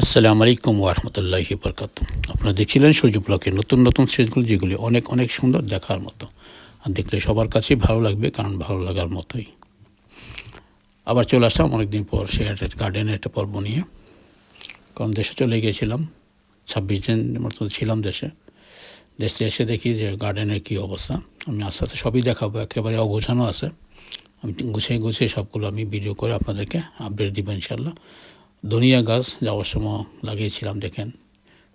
আসসালামু আলাইকুম ওরহমতুল্লাহি বরকাত আপনারা দেখছিলেন সূর্য ব্লকের নতুন নতুন সিরিজগুলো, যেগুলি অনেক অনেক সুন্দর দেখার মতো। আর দেখলে সবার কাছেই ভালো লাগবে, কারণ ভালো লাগার মতোই। আবার চলে আসলাম অনেকদিন পর শেয়ারের গার্ডেনের একটা পর্ব নিয়ে। কারণ দেশে চলে গিয়েছিলাম ছাব্বিশ দিন মতো ছিলাম দেশে। দেশে এসে দেখি যে গার্ডেনের কী অবস্থা। আমি আস্তে আস্তে সবই দেখাবো, একেবারে অগোছানো আছে। আমি গুছিয়ে গুছিয়ে সবগুলো আমি ভিডিও করে আপনাদেরকে আপডেট দিব ইনশাল্লাহ ধনিয়া গাছ যাওয়ার সময় লাগিয়েছিলাম, দেখেন,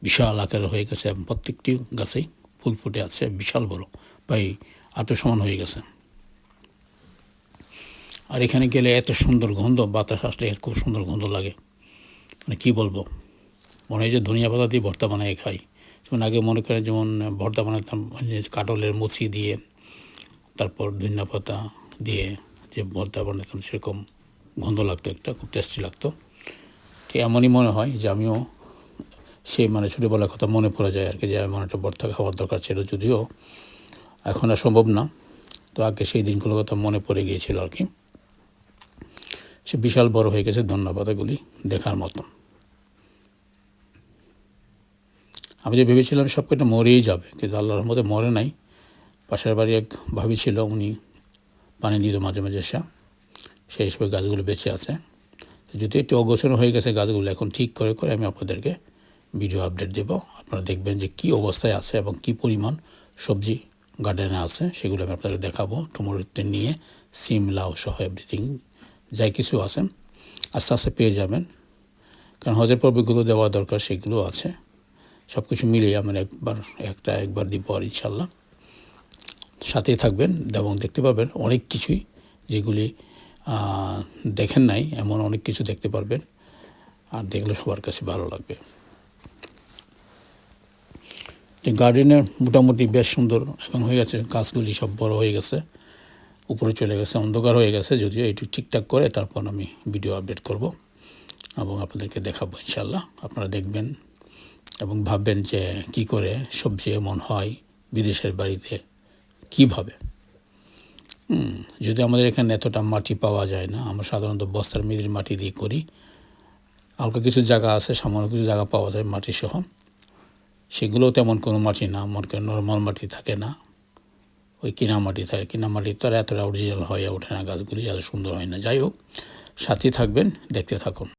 বিশাল আকারে হয়ে গেছে এবং প্রত্যেকটি গাছেই ফুল ফুটে আছে, বিশাল বড়, প্রায় আটো সমান হয়ে গেছে। আর এখানে গেলে এত সুন্দর গন্ধ, বাতাস আসলে খুব সুন্দর গন্ধ লাগে। মানে কী বলব? মনে হয় যে ধনিয়া পাতা দিয়ে ভর্তা বানিয়ে খাই। যেমন আগে মনে করেন, যেমন ভর্তা বানাতাম কাটলের মুচি দিয়ে, তারপর ধনিয়া পাতা দিয়ে যে ভর্তা বানাতাম, সেরকম গন্ধ লাগতো একটা, খুব টেস্টি লাগতো। ঠিক এমনই মনে হয় যে আমিও সেই মানে ছোটোবেলার কথা মনে পড়ে যায় আর কি, যে এমন একটা ভর্তা খাওয়ার দরকার ছিল যদিও এখন আর সম্ভব না। তো আগে সেই দিনগুলোর কথা মনে পড়ে গিয়েছিল আর কি। সে বিশাল বড় হয়ে গেছে, ধন্যবাদ এগুলি দেখার মতো আমি যে ভেবেছিলাম সব কটা মরেই যাবে, কিন্তু আল্লাহর মধ্যে মরে নাই। পাশের বাড়ি এক ভাবি ছিল, উনি পানি দিত মাঝে মাঝে এসে সেই হিসেবে গাছগুলো বেঁচে আছে। যদি একটু অগোছানো হয়ে গেছে গাছগুলো, এখন ঠিক করে করে আমি আপনাদেরকে ভিডিও আপডেট দেব। আপনারা দেখবেন যে কী অবস্থায় আছে এবং কী পরিমাণ সবজি গার্ডেনে আছে, সেগুলো আমি আপনাদের দেখাবো। টমেটোতে নিয়ে সিম, লাউ সহ এভরিথিং যাই কিছু আছে, আস্তে আস্তে পেয়ে যাবেন। কারণ হজের পর্বগুলো দেওয়া দরকার, সেগুলো আছে। সব কিছু মিলিয়ে আমরা একবার, একটা একবার দিব আর ইনশাল্লাহ সাথেই থাকবেন এবং দেখতে পাবেন অনেক কিছুই যেগুলি দেখেন নাই, এমন অনেক কিছু দেখতে পারবেন, আর দেখলে সবার কাছে ভালো লাগবে। যে গার্ডেনের মোটামুটি বেশ সুন্দর এখন হয়ে গেছে, গাছগুলি সব বড় হয়ে গেছে, উপরে চলে গেছে, অন্ধকার হয়ে গেছে, যদিও একটু ঠিকঠাক করে তারপর আমি ভিডিও আপডেট করব এবং আপনাদেরকে দেখাবো ইনশাল্লাহ আপনারা দেখবেন এবং ভাববেন যে কি করে সবজি এমন হয় বিদেশের বাড়িতে, কীভাবে? যদি আমাদের এখানে এতটা মাটি পাওয়া যায় না, আমরা সাধারণত বস্তার মিলির মাটি দিয়ে করি। হালকা কিছু জায়গা আছে, সামান্য কিছু জায়গা পাওয়া যায় মাটি সহ সেগুলোও তেমন কোনো মাটি না, মনে করেন নর্মাল মাটি থাকে না। ওই কিনা মাটি থাকে, কিনা মাটি তো আর এতটা অরিজিনাল হয়ে ওঠে না গাছগুলি যাতে সুন্দর হয় না। যাই হোক সাথে থাকবেন, দেখতে থাকুন।